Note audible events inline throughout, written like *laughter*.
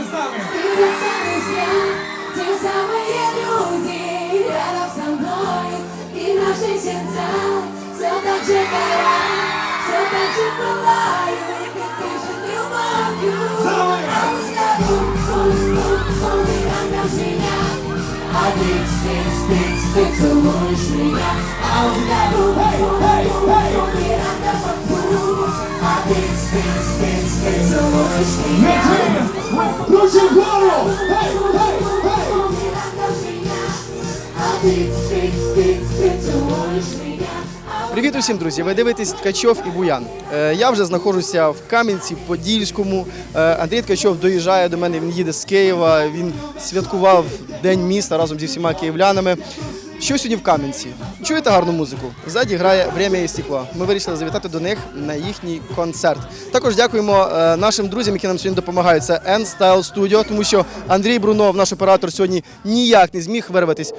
Будьте з нами. Те самые люди рядом со мной И наши сердца все так же горят Все так же пылают И дышит любовью А мы с тобой, солнце, солнце, когда в меня А ты, ты, ты, ты целуешь меня А мы с тобой, солнце, солнце, когда в меня А ты, ты, ты, ты целуешь меня Руки вгору! Гей, гей, гей! А ты, ты, ты, ты целуешь меня Привіт усім, друзі! Ви дивитесь Ткачов і Буян. Е, Я вже знаходжуся в Кам'янці, Подільському. Е, Андрій Ткачов доїжджає до мене. Він їде з Києва. Він святкував День міста разом зі всіма київлянами. Що сьогодні в Кам'янці? Чуєте гарну музику? Ззаді грає «Время і стекло». Ми вирішили завітати до них на їхній концерт. Також дякуємо е, нашим друзям, які нам сьогодні допомагають. Це N-Style Studio, тому що Андрій Брунов, наш оператор, сьогодні ніяк не зміг вирватися.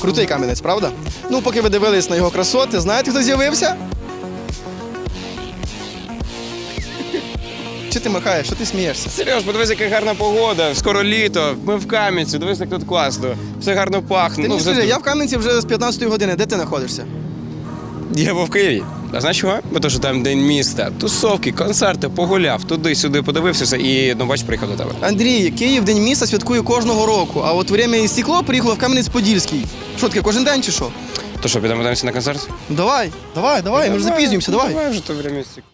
Крутий камінець, правда? Ну, поки ви дивились на його красоти, знаєте, хто з'явився? Чи ти махаєш? Що ти смієшся? Сереж, подивись, яка гарна погода. Скоро літо. Ми в Кам'янці. Дивись, як тут класно. Все гарно пахне. Ти Ну, мені вже- скажи, я в Кам'янці вже з 15 години. Де ти знаходишся? я був в Києві. А знаєш чого? Бо то, що там день міста, тусовки, концерти, погуляв, туди-сюди подивився все і ну бач, приїхав до тебе. Андрій, Київ День міста святкує кожного року, а от время і стекло приїхало в Кам'янець-Подільський. Що таке, кожен день чи що? То що, підемо дивимося на концерт? Давай, давай, давай, ми ж запізнюємося, давай. Давай вже то время стік.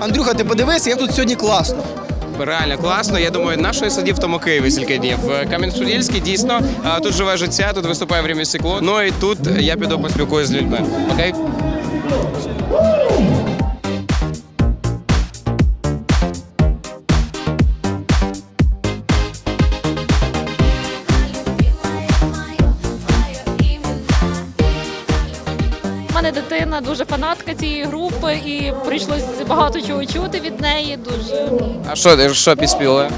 Андрюха, ти подивися, як тут сьогодні класно. Реально класно. Я думаю, нашої садів в тому Києві стільки днів. Кам'янець-Подільський дійсно тут живе життя, тут виступає время стекло. Ну і тут я піду поспілкуюсь з людьми. Окей? Мене дитина дуже фанатка цієї групи, і прийшлось багато чого чути від неї. Дуже А що, що підспівали?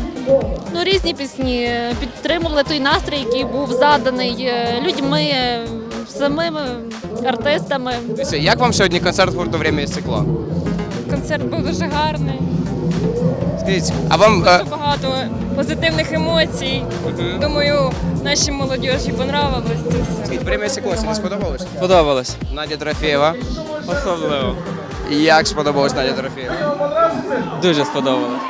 ну різні пісні підтримували той настрій, який був заданий е, людьми, е, самими артистами. Дивіться, Як вам сьогодні концерт гурту «Время і стекло? Концерт був дуже гарний. Скажіть, а вам е, Багато позитивних емоцій. Думаю, нашій молодіжі понравилось це все. скажіть, «Время не стекло» сподобалось? Подобалось. Надя Трофєєва. Особливо. Як сподобалось Надя Трофєєва? Дуже сподобалось.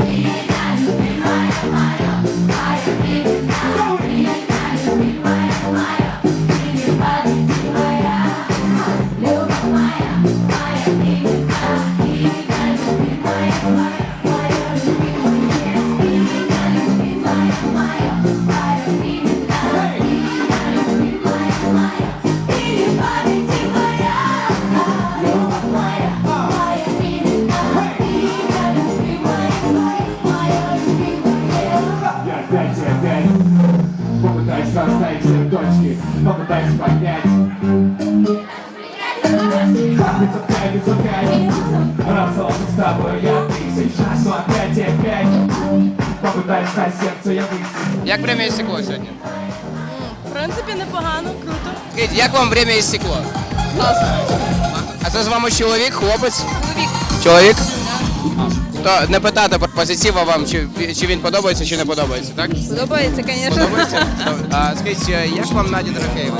Попытаюсь понять It's okay, it's okay Расстался с тобой я тысяч раз Но опять и опять Попытаюсь на сердце я высить Як «Время і стекло» сьогодні? В принципі, непогано, круто. Скажіть, як вам «Время і стекло»? Класно. А це з вами чоловік, хлопець? Чоловік. Чоловік? То не питати про позитива вам, чи, чи він подобається, чи не подобається, так? Подобається, звісно. Подобається? А, скажіть, е, як вам Надя Дорофеєва?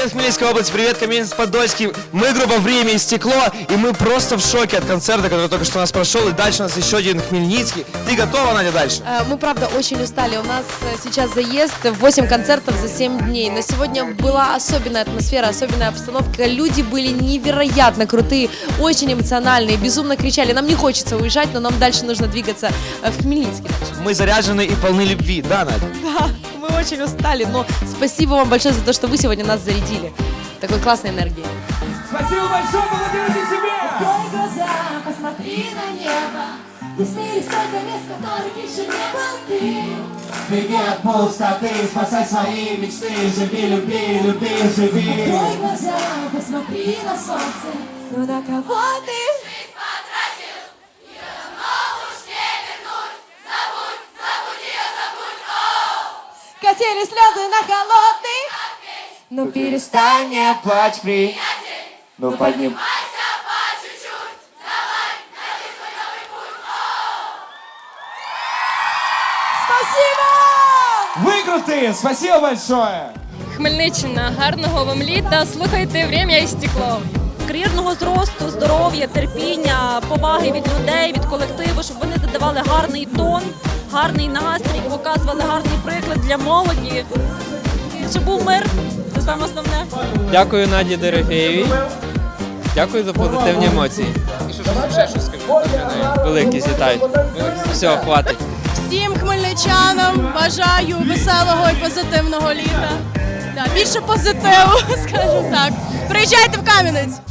Привет, Хмельницкая область, привет, Каменец-Подольский. Мы группа «Время и стекло», и мы просто в шоке от концерта, который только что у нас прошел, и дальше у нас еще один Хмельницкий. Ты готова, Надя, дальше? Э, Мы, правда, очень устали. У нас э, сейчас заезд, 8 концертов за 7 дней. Но сегодня была особенная атмосфера, особенная обстановка. Люди были невероятно крутые, очень эмоциональные, безумно кричали. Нам не хочется уезжать, но нам дальше нужно двигаться э, в Хмельницкий. Мы заряжены и полны любви, да, Надя? Да, очень устали, но спасибо вам большое за то, что вы сегодня нас зарядили такой классной энергией. Спасибо большое, молодежи себе! Открой глаза, посмотри на небо Теснились столько мест, которых еще не был ты Беги от пустоты, спасай свои мечты Живи, люби, люби, живи Открой глаза, посмотри на солнце Ну на кого ты? Катили слезы на холодный Ну перестань Не плачь, при Ну подним Спасибо! Викрути! Спасибо большое! Хмельниччина, гарного вам літа. Слухайте «Время і стекло». Кар'єрного зросту, здоров'я, терпіння, поваги від людей, від колективу, щоб вони задавали гарний тон, гарний настрій, показували гарний приклад для молоді. Щоб був мир, це саме основне. Дякую Наді Дорофеєвій. Дякую за позитивні емоції. І що ж ще щось скажу для неї? Великі злітають. Все, хватить. Всім хмельничанам бажаю веселого і позитивного літа. Да, більше позитиву, *laughs* скажімо так. Приїжджайте в Кам'янець.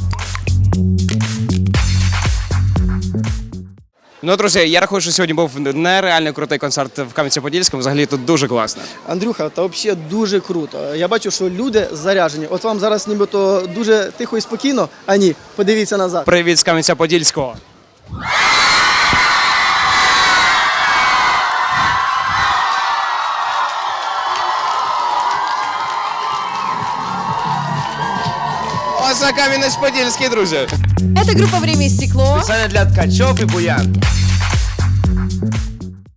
Ну, друзі, я рахую, що сьогодні був нереально крутий концерт в Кам'янці-Подільському. Взагалі тут дуже класно. Андрюха, та взагалі дуже круто. Я бачу, що люди заряжені. От вам зараз нібито дуже тихо і спокійно. А ні, подивіться назад. Привіт з Кам'янця-Подільського. Оце Кам'янець-Подільський, друзі. Это группа «Время и стекло». Специально для ткачев и буян.